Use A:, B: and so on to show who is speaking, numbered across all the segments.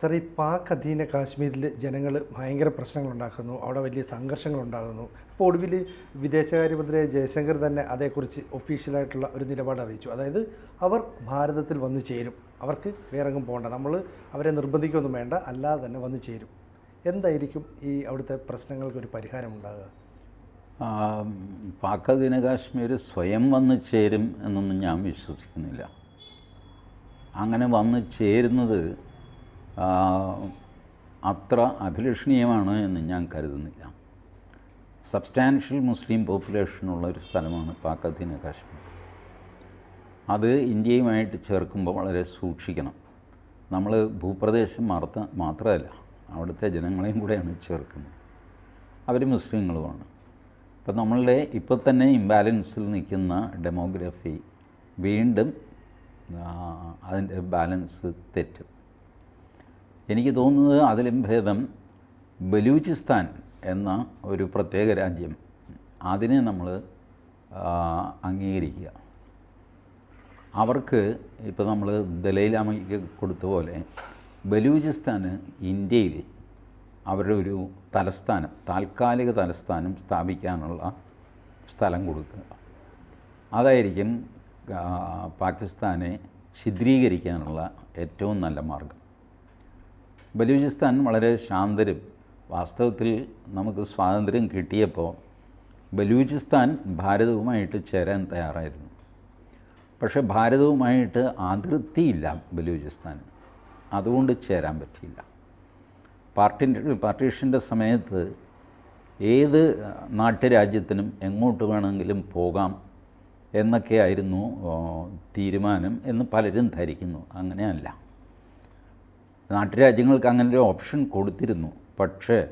A: Sir ഈ പാക് അധീന കാശ്മീരിൽ ജനങ്ങൾ ഭയങ്കര പ്രശ്നങ്ങളുണ്ടാക്കുന്നു. അവിടെ വലിയ സംഘർഷങ്ങളുണ്ടാകുന്നു. അപ്പോൾ ഒടുവിൽ വിദേശകാര്യമന്ത്രി ജയശങ്കർ തന്നെ അതേക്കുറിച്ച് ഒഫീഷ്യലായിട്ടുള്ള ഒരു നിലപാട് അറിയിച്ചു. അതായത് അവർ ഭാരതത്തിൽ വന്നു ചേരും. അവർക്ക് വേറെ എങ്ങും പോകണ്ട. നമ്മൾ അവരെ നിർബന്ധിക്കൊന്നും വേണ്ട. അല്ലാതെ തന്നെ വന്നു ചേരും. എന്തായിരിക്കും ഈ അവിടുത്തെ പ്രശ്നങ്ങൾക്ക് ഒരു പരിഹാരം ഉണ്ടാകുക?
B: പാക് അധീന കാശ്മീർ സ്വയം വന്ന് ചേരും എന്നൊന്നും ഞാൻ വിശ്വസിക്കുന്നില്ല. അങ്ങനെ വന്ന് ചേരുന്നത് അത്ര അഭിലഷണീയമാണ് എന്ന് ഞാൻ കരുതുന്നില്ല. സബ്സ്റ്റാൻഷ്യൽ മുസ്ലിം പോപ്പുലേഷനുള്ള ഒരു സ്ഥലമാണ് പാക് കാശ്മീർ. അത് ഇന്ത്യയുമായിട്ട് ചേർക്കുമ്പോൾ വളരെ സൂക്ഷിക്കണം. നമ്മൾ ഭൂപ്രദേശം മാർത്ത മാത്രമല്ല അവിടുത്തെ ജനങ്ങളെയും കൂടെയാണ് ചേർക്കുന്നത്. അവർ മുസ്ലിങ്ങളുമാണ്. അപ്പം നമ്മളുടെ ഇപ്പോൾ തന്നെ ഇംബാലൻസിൽ നിൽക്കുന്ന ഡെമോഗ്രഫി വീണ്ടും അതിന്റെ ബാലൻസ് തെറ്റും. എനിക്ക് തോന്നുന്നത് അതിലും ഭേദം ബലൂചിസ്ഥാൻ എന്ന ഒരു പ്രത്യേക രാജ്യം അതിനെ നമ്മൾ അംഗീകരിക്കുക. അവർക്ക് ഇപ്പോൾ നമ്മൾ ദലൈലാമയ്ക്ക് കൊടുത്ത പോലെ ബലൂചിസ്ഥാന് ഇന്ത്യയിൽ അവരുടെ ഒരു തലസ്ഥാനം താൽക്കാലിക തലസ്ഥാനം സ്ഥാപിക്കാനുള്ള സ്ഥലം കൊടുക്കുക. അതായിരിക്കും പാകിസ്ഥാനെ ശിദ്രീകരിക്കാനുള്ള ഏറ്റവും നല്ല മാർഗം. ബലൂചിസ്ഥാൻ വളരെ ശാന്തരും വാസ്തവത്തിൽ നമുക്ക് സ്വാതന്ത്ര്യം കിട്ടിയപ്പോൾ ബലൂചിസ്ഥാൻ ഭാരതവുമായിട്ട് ചേരാൻ തയ്യാറായിരുന്നു. പക്ഷെ ഭാരതവുമായിട്ട് അതിർത്തിയില്ല ബലൂചിസ്ഥാൻ. അതുകൊണ്ട് ചേരാൻ പറ്റിയില്ല. പാർട്ടിന്റെ പാർട്ടീഷന്റെ സമയത്ത് ഏത് നാട്ടുരാജ്യത്തിനും എങ്ങോട്ട് വേണമെങ്കിലും പോകാം എന്നൊക്കെയായിരുന്നു തീരുമാനം എന്ന് പലരും ധരിക്കുന്നു. അങ്ങനെയല്ല. നാട്ടുരാജ്യങ്ങൾക്ക് അങ്ങനെ ഒരു ഓപ്ഷൻ കൊടുത്തിരുന്നു. പക്ഷേ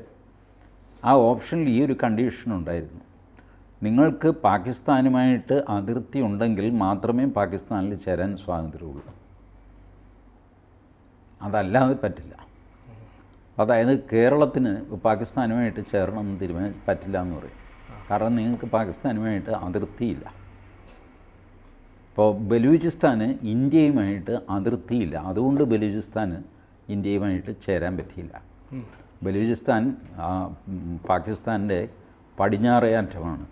B: ആ ഓപ്ഷനിൽ ഈ ഒരു കണ്ടീഷൻ ഉണ്ടായിരുന്നു. നിങ്ങൾക്ക് പാകിസ്ഥാനുമായിട്ട് അതിർത്തി ഉണ്ടെങ്കിൽ മാത്രമേ പാകിസ്ഥാനിൽ ചേരാൻ സ്വാതന്ത്ര്യമുള്ളൂ. അതല്ലാതെ പറ്റില്ല. അതായത് കേരളത്തിന് പാകിസ്ഥാനുമായിട്ട് ചേരണം എന്ന് തീരുമാനിച്ച് പറ്റില്ല എന്ന് പറയും. കാരണം നിങ്ങൾക്ക് പാകിസ്ഥാനുമായിട്ട് അതിർത്തിയില്ല. ഇപ്പോൾ ബലൂചിസ്ഥാന് ഇന്ത്യയുമായിട്ട് അതിർത്തിയില്ല. അതുകൊണ്ട് ബലൂചിസ്ഥാന് ഇന്ത്യയുമായിട്ട് ചേരാൻ പറ്റിയില്ല. ബലൂചിസ്ഥാൻ പാകിസ്ഥാന്റെ പടിഞ്ഞാറേ അറ്റമാണ്.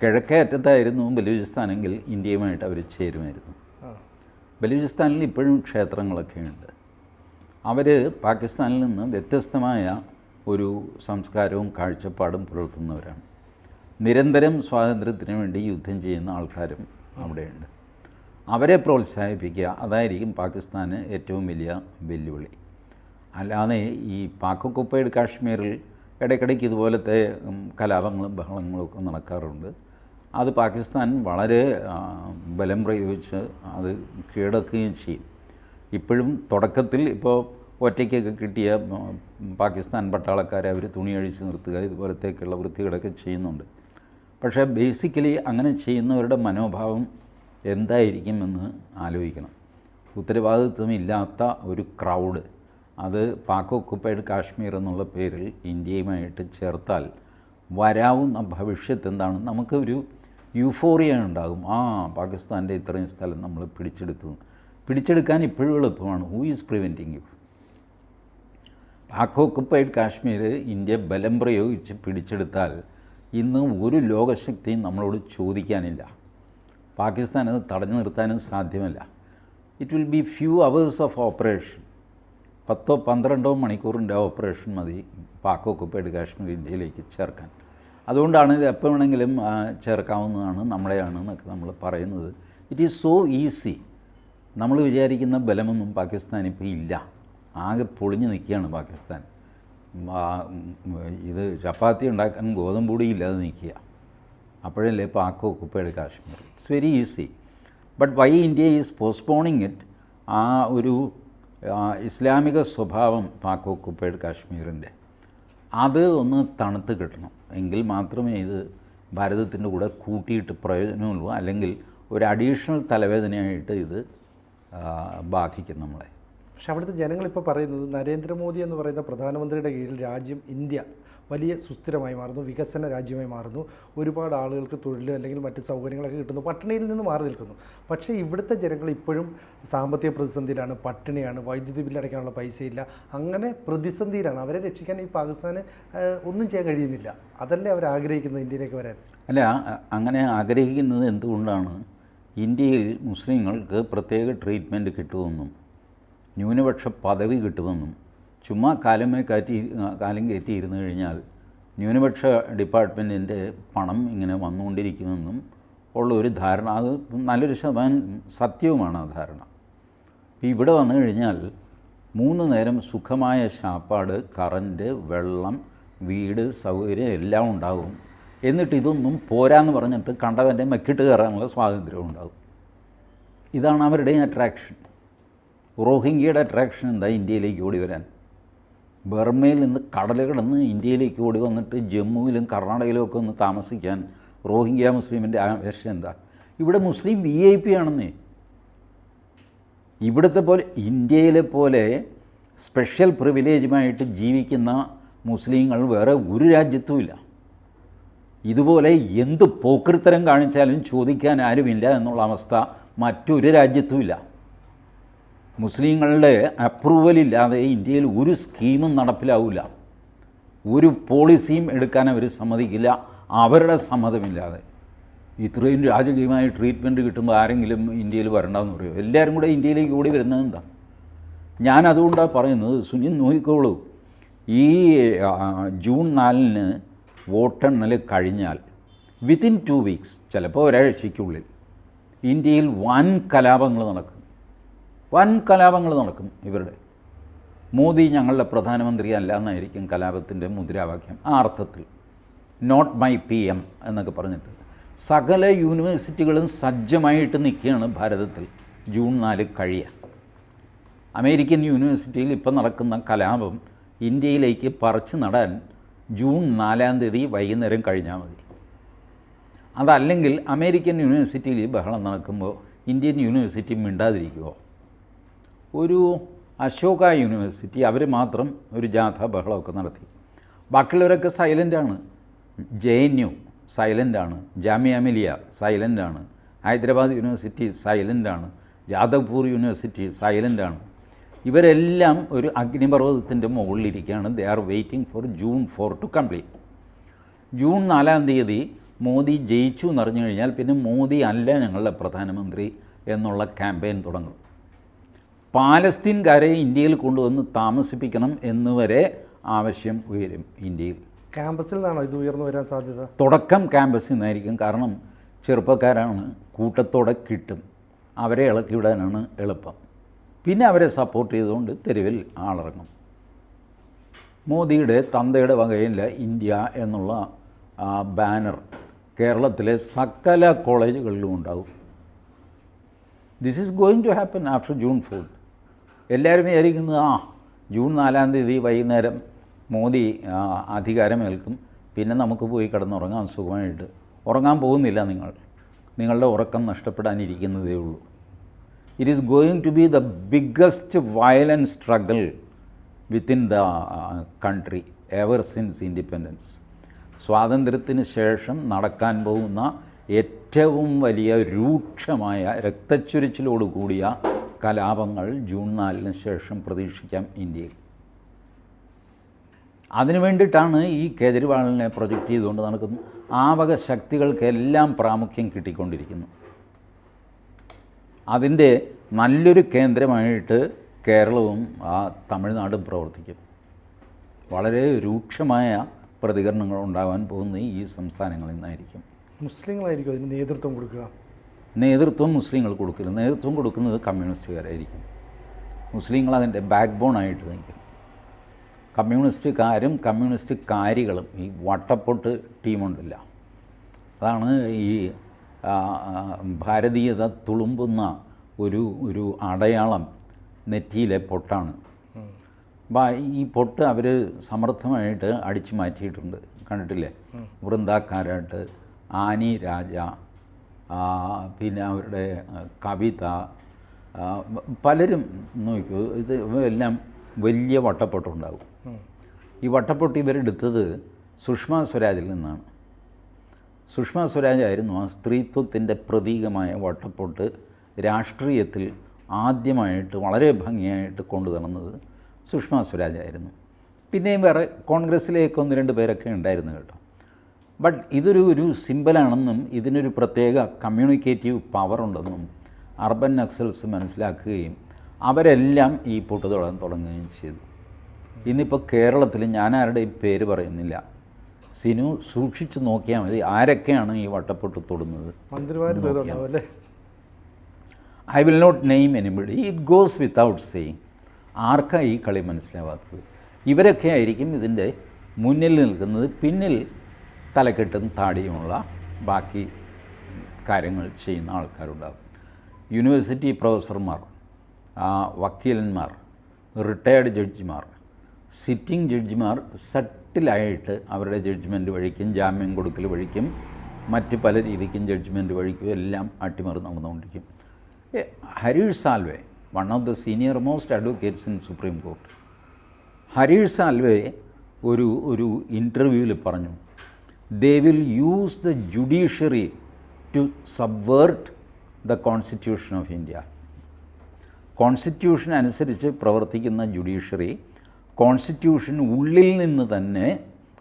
B: കിഴക്കേ അറ്റത്തായിരുന്നു ബലൂചിസ്ഥാനെങ്കിൽ ഇന്ത്യയുമായിട്ട് അവർ ചേരുമായിരുന്നു. ബലൂചിസ്ഥാനിൽ ഇപ്പോഴും ക്ഷേത്രങ്ങളൊക്കെ ഉണ്ട് അവർ പാകിസ്ഥാനിൽ നിന്ന് വ്യത്യസ്തമായ ഒരു സംസ്കാരവും കാഴ്ചപ്പാടും പുലർത്തുന്നവരാണ്. നിരന്തരം സ്വാതന്ത്ര്യത്തിന് വേണ്ടി യുദ്ധം ചെയ്യുന്ന ആൾക്കാരും അവിടെയുണ്ട്. അവരെ പ്രോത്സാഹിപ്പിക്കുക. അതായിരിക്കും പാകിസ്ഥാന് ഏറ്റവും വലിയ വെല്ലുവിളി. അല്ലാതെ ഈ പാക് ഒക്കുപ്പൈഡ് കാശ്മീരിൽ ഇടയ്ക്കിടയ്ക്ക് ഇതുപോലത്തെ കലാപങ്ങളും ബഹളങ്ങളും ഒക്കെ നടക്കാറുണ്ട്. അത് പാകിസ്ഥാൻ വളരെ ബലം പ്രയോഗിച്ച് അത് കീഴടക്കുകയും ചെയ്യും. ഇപ്പോഴും തുടക്കത്തിൽ ഇപ്പോൾ ഒറ്റയ്ക്കൊക്കെ കിട്ടിയ പാകിസ്ഥാൻ പട്ടാളക്കാരെ അവർ തുണിയഴിച്ച് നിർത്തുക ഇതുപോലത്തേക്കുള്ള വൃത്തികളൊക്കെ ചെയ്യുന്നുണ്ട്. പക്ഷേ ബേസിക്കലി അങ്ങനെ ചെയ്യുന്നവരുടെ മനോഭാവം എന്തായിരിക്കുമെന്ന് ആലോചിക്കണം. ഉത്തരവാദിത്വമില്ലാത്ത ഒരു ക്രൗഡ് അത് പാക് ഒക്കുപ്പൈഡ് കാശ്മീർ എന്നുള്ള പേരിൽ ഇന്ത്യയുമായിട്ട് ചേർത്താൽ വരാവുന്ന ഭവിഷ്യത്ത് എന്താണ് നമുക്കൊരു യൂഫോറിയ ഉണ്ടാകും. ആ പാകിസ്ഥാന്റെ ഇത്രയും സ്ഥലം നമ്മൾ പിടിച്ചെടുത്തു. പിടിച്ചെടുക്കാൻ ഇപ്പോഴും എളുപ്പമാണ്. Who is preventing you Pak occupied Kashmir India ബലം പ്രയോഗിച്ച് പിടിച്ചെടുത്താൽ ഇന്ന് ഒരു ലോകശക്തിയും നമ്മളോട് ചോദിക്കാനില്ല. പാകിസ്ഥാൻ അത് തടഞ്ഞു നിർത്താനും സാധ്യമല്ല. It will be few hours of operation പത്തോ പന്ത്രണ്ടോ മണിക്കൂറിന്റെ ഓപ്പറേഷൻ മതി പാക് ഒക്കുപ്പൈഡ് കാശ്മീർ ഇന്ത്യയിലേക്ക് ചേർക്കാൻ. അതുകൊണ്ടാണ് ഇത് എപ്പോൾ വേണമെങ്കിലും ചേർക്കാവുന്നതാണ് നമ്മളെയാണ് എന്നൊക്കെ നമ്മൾ പറയുന്നത്. ഇറ്റ് ഈസ് സോ ഈസി നമ്മൾ വിചാരിക്കുന്ന ബലമൊന്നും പാകിസ്ഥാൻ ഇപ്പോൾ ഇല്ല. ആകെ പൊളിഞ്ഞു നിൽക്കുകയാണ് പാകിസ്ഥാൻ. ഇത് ചപ്പാത്തി ഉണ്ടാക്കാൻ ഗോതമ്പൂടിയില്ലാതെ നിൽക്കുക. അപ്പോഴല്ലേ Pak occupied Kashmir. It's very easy but why India is postponing it ആ ഒരു ഇസ്ലാമിക സ്വഭാവം പാക്ക് ഒക്കുപ്പൈഡ് കാശ്മീരിന്റെ. അത് ഒന്ന് തണുത്ത് കിട്ടണം. എങ്കിൽ മാത്രമേ ഇത് ഭാരതത്തിന്റെ കൂടെ കൂട്ടിയിട്ട് പ്രയോജനമുള്ളൂ. അല്ലെങ്കിൽ ഒരു അഡീഷണൽ തലവേദനയായിട്ട് ഇത് ബാധിക്കും നമ്മളെ.
A: പക്ഷെ അവിടുത്തെ ജനങ്ങളിപ്പോൾ പറയുന്നത് നരേന്ദ്രമോദി എന്ന് പറയുന്ന പ്രധാനമന്ത്രിയുടെ കീഴിൽ രാജ്യം ഇന്ത്യ വലിയ സുസ്ഥിരമായി മാറുന്നു വികസന രാജ്യമായി മാറുന്നു. ഒരുപാട് ആളുകൾക്ക് തൊഴിൽ അല്ലെങ്കിൽ മറ്റ് സൗകര്യങ്ങളൊക്കെ കിട്ടുന്നു. പട്ടിണിയിൽ നിന്ന് മാറി നിൽക്കുന്നു. പക്ഷേ ഇവിടുത്തെ ജനങ്ങൾ ഇപ്പോഴും സാമ്പത്തിക പ്രതിസന്ധിയിലാണ് പട്ടിണിയാണ് വൈദ്യുതി ബില്ലടയ്ക്കാനുള്ള പൈസയില്ല. അങ്ങനെ പ്രതിസന്ധിയിലാണ്. അവരെ രക്ഷിക്കാൻ ഈ പാകിസ്ഥാന് ഒന്നും ചെയ്യാൻ കഴിയുന്നില്ല. അതല്ലേ അവർ ആഗ്രഹിക്കുന്നത് ഇന്ത്യയിലേക്ക് വരാൻ?
B: അല്ല അങ്ങനെ ആഗ്രഹിക്കുന്നത് എന്തുകൊണ്ടാണ്? ഇന്ത്യയിൽ മുസ്ലിങ്ങൾക്ക് പ്രത്യേക ട്രീറ്റ്മെന്റ് കിട്ടുമെന്നും ന്യൂനപക്ഷ പദവി കിട്ടുമെന്നും ചുമ്മാ കാലമേ കയറ്റി കാലം കയറ്റി ഇരുന്നു കഴിഞ്ഞാൽ ന്യൂനപക്ഷ ഡിപ്പാർട്ട്മെന്റിന്റെ പണം ഇങ്ങനെ വന്നുകൊണ്ടിരിക്കുമെന്നും ഉള്ള ഒരു ധാരണ. അത് നല്ലൊരു ശതമാനം സത്യവുമാണ് ആ ധാരണ. ഇപ്പം ഇവിടെ വന്നു കഴിഞ്ഞാൽ മൂന്ന് നേരം സുഖമായ ശാപ്പാട് കറന്റ് വെള്ളം വീട് സൗകര്യം എല്ലാം ഉണ്ടാകും. എന്നിട്ട് ഇതൊന്നും പോരാന്ന് പറഞ്ഞിട്ട് കണ്ടവന്റെ മെക്കിട്ട് കയറാനുള്ള സ്വാതന്ത്ര്യം ഉണ്ടാകും. ഇതാണ് അവരുടെ അട്രാക്ഷൻ റോഹിംഗ്യയുടെ അട്രാക്ഷൻ എന്താ ഇന്ത്യയിലേക്ക് ഓടി വരാൻ? ബർമയിൽ നിന്ന് കടൽ കിടന്ന് ഇന്ത്യയിലേക്ക് ഓടി വന്നിട്ട് ജമ്മുവിലും കർണാടകയിലും ഒക്കെ ഒന്ന് താമസിക്കാൻ റോഹിംഗ്യ മുസ്ലിമിന്റെ ആവേശം എന്താ? ഇവിടെ മുസ്ലിം വി ഐ പി ആണെന്നേ. ഇവിടുത്തെ പോലെ ഇന്ത്യയിലെ പോലെ സ്പെഷ്യൽ പ്രിവിലേജുമായിട്ട് ജീവിക്കുന്ന മുസ്ലിങ്ങൾ വേറെ ഒരു രാജ്യത്തുമില്ല ഇതുപോലെ എന്ത് പോക്കൃത്തരം കാണിച്ചാലും ചോദിക്കാൻ ആരുമില്ല എന്നുള്ള അവസ്ഥ മറ്റൊരു രാജ്യത്തുമില്ല മുസ്ലിങ്ങളുടെ അപ്രൂവൽ ഇല്ലാതെ ഇന്ത്യയിൽ ഒരു സ്കീമും നടപ്പിലാവില്ല ഒരു പോളിസിയും എടുക്കാൻ അവർ സമ്മതിക്കില്ല. അവരുടെ സമ്മതമില്ലാതെ. ഇത്രയും രാജകീയമായ ട്രീറ്റ്മെന്റ് കിട്ടുമ്പോൾ ആരെങ്കിലും ഇന്ത്യയിൽ വരണ്ടെന്ന് പറയുമോ എല്ലാവരും കൂടെ ഇന്ത്യയിലേക്ക് ഓടി വരുന്നത് എന്താ? ഞാൻ അതുകൊണ്ടാണ് പറയുന്നത് സുനിൽ നോക്കിക്കോളൂ. ഈ ജൂൺ നാലിന് വോട്ടെണ്ണൽ കഴിഞ്ഞാൽ വിത്തിൻ ടു വീക്സ് ചിലപ്പോൾ ഒരാഴ്ചയ്ക്കുള്ളിൽ ഇന്ത്യയിൽ വൻ കലാപങ്ങൾ നടക്കും. വൻ കലാപങ്ങൾ നടക്കും ഇവരുടെ. മോദി ഞങ്ങളുടെ പ്രധാനമന്ത്രി അല്ല എന്നായിരിക്കും കലാപത്തിന്റെ മുദ്രാവാക്യം. ആ അർത്ഥത്തിൽ നോട്ട് മൈ പി എം എന്നൊക്കെ പറഞ്ഞിട്ട്. സകല യൂണിവേഴ്സിറ്റികളും സജ്ജമായിട്ട് നിൽക്കുകയാണ് ഭാരതത്തിൽ. ജൂൺ നാല് കഴിയ അമേരിക്കൻ യൂണിവേഴ്സിറ്റിയിൽ ഇപ്പം നടക്കുന്ന കലാപം ഇന്ത്യയിലേക്ക് പറിച്ചു നടാൻ ജൂൺ നാലാം തീയതി വൈകുന്നേരം കഴിഞ്ഞാൽ മതി. അതല്ലെങ്കിൽ അമേരിക്കൻ യൂണിവേഴ്സിറ്റിയിൽ ബഹളം നടക്കുമ്പോൾ ഇന്ത്യൻ യൂണിവേഴ്സിറ്റി മിണ്ടാതിരിക്കുമോ ഒരു അശോക യൂണിവേഴ്സിറ്റി അവർ മാത്രം ഒരു ജാഥ ബഹളമൊക്കെ നടത്തി. ബാക്കിയുള്ളവരൊക്കെ സൈലന്റാണ് ജെ എൻ യു സൈലന്റാണ് ജാമിയ മിലിയ സൈലന്റാണ് ഹൈദരാബാദ് യൂണിവേഴ്സിറ്റി സൈലന്റാണ് ജാദവ്പൂർ യൂണിവേഴ്സിറ്റി സൈലന്റാണ് ഇവരെല്ലാം ഒരു അഗ്നിപർവതത്തിന്റെ മുകളിലിരിക്കുകയാണ്. They are waiting for June four to complete June നാലാം തീയതി മോദി ജയിച്ചു എന്നറിഞ്ഞു കഴിഞ്ഞാൽ പിന്നെ മോദി അല്ല ഞങ്ങളുടെ പ്രധാനമന്ത്രി എന്നുള്ള ക്യാമ്പയിൻ തുടങ്ങും. പാലസ്തീൻകാരെ ഇന്ത്യയിൽ കൊണ്ടുവന്ന് താമസിപ്പിക്കണം എന്നുവരെ ആവശ്യം ഉയരും ഇന്ത്യയിൽ.
A: ക്യാമ്പസിൽ നിന്നാണോ ഇത് ഉയർന്നു വരാൻ സാധ്യത?
B: തുടക്കം ക്യാമ്പസിൽ നിന്നായിരിക്കും. കാരണം ചെറുപ്പക്കാരാണ് കൂട്ടത്തോടെ കിട്ടും. അവരെ ഇളക്കി വിടാനാണ് എളുപ്പം. പിന്നെ അവരെ സപ്പോർട്ട് ചെയ്തുകൊണ്ട് തെരുവിൽ ആളിറങ്ങും. മോദിയുടെ തന്തയുടെ വകയില്ല ഇന്ത്യ എന്നുള്ള ബാനർ കേരളത്തിലെ സകല കോളേജുകളിലും ഉണ്ടാവും. This is going to happen after June fourth എല്ലാവരും വിചാരിക്കുന്നത് ആ ജൂൺ നാലാം തീയതി വൈകുന്നേരം മോദി അധികാരമേൽക്കും. പിന്നെ നമുക്ക് പോയി കിടന്നുറങ്ങാം സുഖമായിട്ട്. ഉറങ്ങാൻ പോകുന്നില്ല നിങ്ങൾ. നിങ്ങളുടെ ഉറക്കം നഷ്ടപ്പെടാനിരിക്കുന്നതേ ഉള്ളൂ. It is going to be the biggest violence struggle within the country ever since independence സ്വാതന്ത്ര്യത്തിന് ശേഷം നടക്കാൻ പോകുന്ന ഏറ്റവും വലിയ രൂക്ഷമായ രക്തച്ചൊരിച്ചിലോട് കൂടിയ കലാപങ്ങൾ ജൂൺ നാലിന് ശേഷം പ്രതീക്ഷിക്കാം ഇന്ത്യയിൽ. അതിനു വേണ്ടിയിട്ടാണ് ഈ കേജ്രിവാളിനെ പ്രൊജക്റ്റ് ചെയ്തുകൊണ്ട് നടക്കുന്നത്. ആ വക ശക്തികൾക്കെല്ലാം പ്രാമുഖ്യം കിട്ടിക്കൊണ്ടിരിക്കുന്നു. അതിന്റെ നല്ലൊരു കേന്ദ്രമായിട്ട് കേരളവും ആ തമിഴ്നാടും പ്രവർത്തിക്കും വളരെ രൂക്ഷമായ പ്രതികരണങ്ങൾ ഉണ്ടാകാൻ പോകുന്ന ഈ സംസ്ഥാനങ്ങളിൽ നിന്നായിരിക്കും.
A: മുസ്ലിങ്ങളായിരിക്കും അതിന് നേതൃത്വം കൊടുക്കുക.
B: നേതൃത്വം മുസ്ലിങ്ങൾ കൊടുക്കില്ല നേതൃത്വം കൊടുക്കുന്നത് കമ്മ്യൂണിസ്റ്റുകാരായിരിക്കും. മുസ്ലിങ്ങൾ അതിന്റെ ബാക്ക് ബോണായിട്ട് നിൽക്കും. കമ്മ്യൂണിസ്റ്റുകാരും കമ്മ്യൂണിസ്റ്റുകാരികളും ഈ വട്ടപ്പൊട്ട് ടീമുണ്ടല്ല. അതാണ് ഈ ഭാരതീയത തുളുമ്പുന്ന ഒരു ഒരു അടയാളം നെറ്റിയിലെ പൊട്ടാണ്. ഈ പൊട്ട് അവർ സമർത്ഥമായിട്ട് അടിച്ചു മാറ്റിയിട്ടുണ്ട്. കണ്ടിട്ടില്ലേ? വൃന്ദാക്കാരായിട്ട് ആനി രാജ പിന്നെ അവരുടെ കവിത പലരും നോക്കൂ ഇത് എല്ലാം വലിയ വട്ടപ്പൊട്ടുണ്ടാകും. ഈ വട്ടപ്പൊട്ട് ഇവരെടുത്തത് സുഷമ സ്വരാജിൽ നിന്നാണ്. സുഷമ സ്വരാജായിരുന്നു ആ സ്ത്രീത്വത്തിന്റെ പ്രതീകമായ വട്ടപ്പൊട്ട് രാഷ്ട്രീയത്തിൽ ആദ്യമായിട്ട് വളരെ ഭംഗിയായിട്ട് കൊണ്ടു നടന്നത് സുഷമ സ്വരാജായിരുന്നു. പിന്നെയും വേറെ കോൺഗ്രസ്സിലേക്ക് ഒന്ന് രണ്ട് പേരൊക്കെ ഉണ്ടായിരുന്നു കേട്ടോ. ബട്ട് ഇതൊരു ഒരു സിമ്പിളാണെന്നും ഇതിനൊരു പ്രത്യേക കമ്മ്യൂണിക്കേറ്റീവ് പവർ ഉണ്ടെന്നും അർബൻ നക്സൽസ് മനസ്സിലാക്കുകയും അവരെല്ലാം ഈ പൊട്ടുതൊടാൻ തുടങ്ങുകയും ചെയ്തു. ഇന്നിപ്പോൾ കേരളത്തിൽ ഞാൻ ആരുടെയും പേര് പറയുന്നില്ല. സിനു സൂക്ഷിച്ചു നോക്കിയാൽ മതി ആരൊക്കെയാണ് ഈ വട്ടപ്പൊട്ട് തൊടുന്നത് I will not name anybody it goes without saying ആർക്കാണ് ഈ കളി മനസ്സിലാവാത്തത്? ഇവരൊക്കെ ആയിരിക്കും ഇതിന്റെ മുന്നിൽ നിൽക്കുന്നത്. പിന്നിൽ തലക്കെട്ടും താടിയുമുള്ള ബാക്കി കാര്യങ്ങൾ ചെയ്യുന്ന ആൾക്കാരുണ്ടാകും. യൂണിവേഴ്സിറ്റി പ്രൊഫസർമാർ വക്കീലന്മാർ റിട്ടയർഡ് ജഡ്ജിമാർ സിറ്റിംഗ് ജഡ്ജിമാർ സട്ടിലായിട്ട് അവരുടെ ജഡ്ജ്മെന്റ് വഴിക്കും ജാമ്യം കൊടുക്കൽ വഴിക്കും മറ്റ് പല രീതിക്കും ജഡ്ജ്മെന്റ് വഴിക്കും എല്ലാം അട്ടിമറി നടന്നുകൊണ്ടിരിക്കും. Harish Salve one of the senior most advocates in Supreme Court Harish Salve ഒരു ഒരു ഇന്റർവ്യൂവിൽ പറഞ്ഞു they will use the judiciary to subvert the constitution of India constitution അനുസരിച്ച് പ്രവർത്തിക്കുന്ന ജുഡീഷ്യറി കോൺസ്റ്റിറ്റ്യൂഷൻ ഉള്ളിൽ നിന്ന് തന്നെ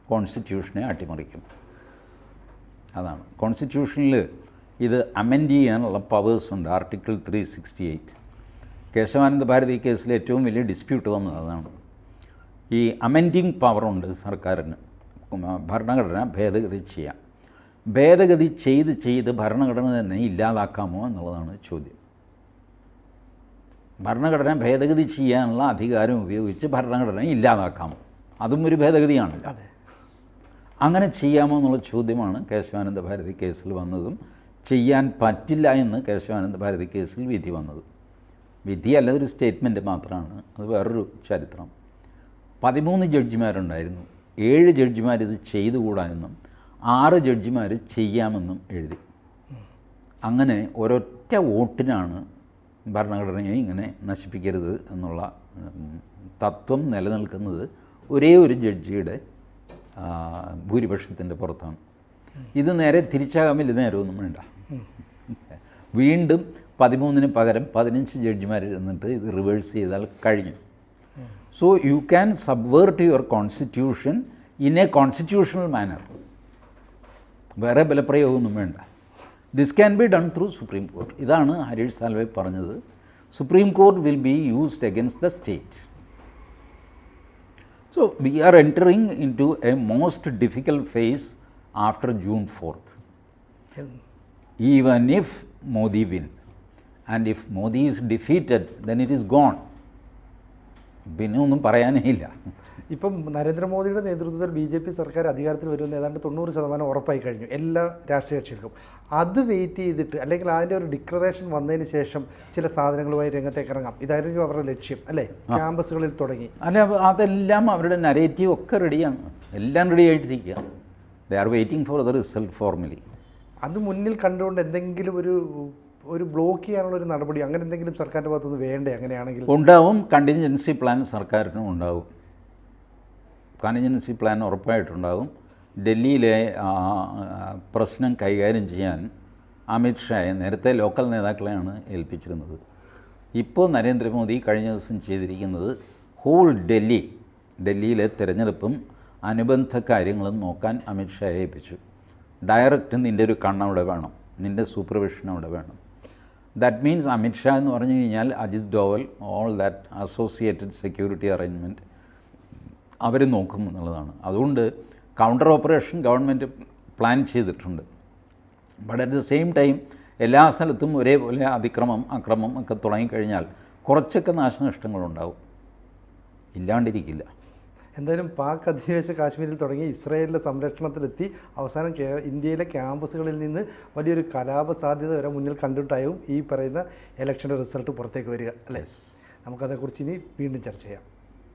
B: കോൺസ്റ്റിറ്റ്യൂഷനെ അട്ടിമറിക്കും. അതാണ്. കോൺസ്റ്റിറ്റ്യൂഷനിൽ ഇത് അമെൻഡ് ചെയ്യാനുള്ള പവേഴ്സ് ഉണ്ട്. Article three sixty eight Keshavananda Bharati കേസിൽ ഏറ്റവും വലിയ ഡിസ്പ്യൂട്ട് വന്നത് അതാണ്. ഈ അമെൻഡിങ് പവറുണ്ട് സർക്കാരിന്. ഭരണഘടന ഭേദഗതി ചെയ്യാം. ഭേദഗതി ചെയ്ത് ചെയ്ത് ഭരണഘടന തന്നെ ഇല്ലാതാക്കാമോ എന്നുള്ളതാണ് ചോദ്യം. ഭരണഘടന ഭേദഗതി ചെയ്യാനുള്ള അധികാരം ഉപയോഗിച്ച് ഭരണഘടന ഇല്ലാതാക്കാമോ? അതും ഒരു ഭേദഗതിയാണല്ലോ
A: അതെ.
B: അങ്ങനെ ചെയ്യാമോ എന്നുള്ള ചോദ്യമാണ് കേശവാനന്ദ ഭാരതി കേസിൽ വന്നതും ചെയ്യാൻ പറ്റില്ല എന്ന് കേശവാനന്ദ ഭാരതി കേസിൽ വിധി വന്നതും. വിധി അല്ലാതൊരു സ്റ്റേറ്റ്മെന്റ് മാത്രമാണ്. അത് വേറൊരു ചരിത്രം. പതിമൂന്ന് ജഡ്ജിമാരുണ്ടായിരുന്നു. ഏഴ് ജഡ്ജിമാർ ഇത് ചെയ്തുകൂടാ എന്നും ആറ് ജഡ്ജിമാർ ചെയ്യാമെന്നും എഴുതി. അങ്ങനെ ഒരൊറ്റ വോട്ടിനാണ് ഭരണഘടനയെ ഇങ്ങനെ നശിപ്പിക്കരുത് എന്നുള്ള തത്വം നിലനിൽക്കുന്നത് ഒരേ ഒരു ജഡ്ജിയുടെ ഭൂരിപക്ഷത്തിന്റെ പുറത്താണ്. ഇത് നേരെ തിരിച്ചാകാമിൽ ഇത് നേരെ നേരമൊന്നും വേണ്ട. വീണ്ടും പതിമൂന്നിന് പകരം പതിനഞ്ച് ജഡ്ജിമാർ ഇരുന്നിട്ട് ഇത് റിവേഴ്സ് ചെയ്താൽ കഴിഞ്ഞു. So you can subvert your constitution in a constitutional manner വേറെ ബലപ്രയോഗമൊന്നും വേണ്ട this can be done through supreme court ഇതാണ് ഹരീഷ് സാൽവെ പറഞ്ഞത് supreme court will be used against the state So we are entering into a most difficult phase after June 4th. Even if Modi win, and if Modi is defeated, then it is gone. പിന്നെ ഒന്നും പറയാനേ ഇല്ല.
A: ഇപ്പം നരേന്ദ്രമോദിയുടെ നേതൃത്വത്തിൽ B J P സർക്കാർ അധികാരത്തിൽ വരുന്ന ഏതാണ്ട് തൊണ്ണൂറ് ശതമാനം ഉറപ്പായി കഴിഞ്ഞു. എല്ലാ രാഷ്ട്രീയ കക്ഷികൾക്കും. അത് വെയിറ്റ് ചെയ്തിട്ട് അല്ലെങ്കിൽ അതിന്റെ ഒരു ഡിക്ലറേഷൻ വന്നതിന് ശേഷം ചില സാധനങ്ങളുമായി രംഗത്തേക്ക് ഇറങ്ങാം. ഇതായിരുന്നു അവരുടെ ലക്ഷ്യം അല്ലേ? ക്യാമ്പസുകളിൽ തുടങ്ങി.
B: അല്ല അതെല്ലാം അവരുടെ നരേറ്റീവ് ഒക്കെ റെഡിയാണ് എല്ലാം റെഡി ആയിട്ടിരിക്കുക. They are waiting for the result formally
A: അത് മുന്നിൽ കണ്ടുകൊണ്ട് എന്തെങ്കിലും ഒരു ഒരു ബ്ലോക്ക് ചെയ്യാനുള്ള ഒരു നടപടി അങ്ങനെ എന്തെങ്കിലും സർക്കാരിന്റെ ഭാഗത്തുനിന്ന് വേണ്ടേ? അങ്ങനെയാണെങ്കിൽ
B: ഉണ്ടാവും. കണ്ടിൻജൻസി പ്ലാൻ സർക്കാരിനും ഉണ്ടാവും. കണ്ടിൻജൻസി പ്ലാൻ ഉറപ്പായിട്ടുണ്ടാവും. ഡൽഹിയിലെ പ്രശ്നം കൈകാര്യം ചെയ്യാൻ അമിത് ഷായെ നേരത്തെ ലോക്കൽ നേതാക്കളെയാണ് ഏൽപ്പിച്ചിരുന്നത്. ഇപ്പോൾ നരേന്ദ്രമോദി കഴിഞ്ഞ ദിവസം ചെയ്തിരിക്കുന്നത് ഹോൾ ഡൽഹി ഡൽഹിയിലെ തിരഞ്ഞെടുപ്പും അനുബന്ധ കാര്യങ്ങളും നോക്കാൻ അമിത് ഷായെ ഏൽപ്പിച്ചു. ഡയറക്റ്റ് നിന്റെ ഒരു കണ്ണവിടെ വേണം. നിന്റെ സൂപ്പർവിഷൻ അവിടെ വേണം. ദാറ്റ് മീൻസ് അമിത് ഷാ എന്ന് പറഞ്ഞു കഴിഞ്ഞാൽ Ajit Doval all that associated security arrangement അവർ നോക്കും എന്നുള്ളതാണ്. അതുകൊണ്ട് കൗണ്ടർ ഓപ്പറേഷൻ ഗവൺമെന്റ് പ്ലാൻ ചെയ്തിട്ടുണ്ട്. But at the same time എല്ലാ സ്ഥലത്തും ഒരേപോലെ അതിക്രമം അക്രമം ഒക്കെ തുടങ്ങിക്കഴിഞ്ഞാൽ കുറച്ചൊക്കെ നാശനഷ്ടങ്ങളുണ്ടാവും. ഇല്ലാണ്ടിരിക്കില്ല.
A: എന്തായാലും പാക് അധിനിവേശ കാശ്മീരിൽ തുടങ്ങി ഇസ്രായേലിന്റെ സംരക്ഷണത്തിലെത്തി. അവസാനം കേ ഇന്ത്യയിലെ ക്യാമ്പസുകളിൽ നിന്ന് വലിയൊരു കലാപ സാധ്യത വരെ മുന്നിൽ കണ്ടിട്ടായും ഈ പറയുന്ന ഇലക്ഷന്റെ റിസൾട്ട് പുറത്തേക്ക് വരിക അല്ലേ? നമുക്കതേക്കുറിച്ച് ഇനി വീണ്ടും ചർച്ച ചെയ്യാം.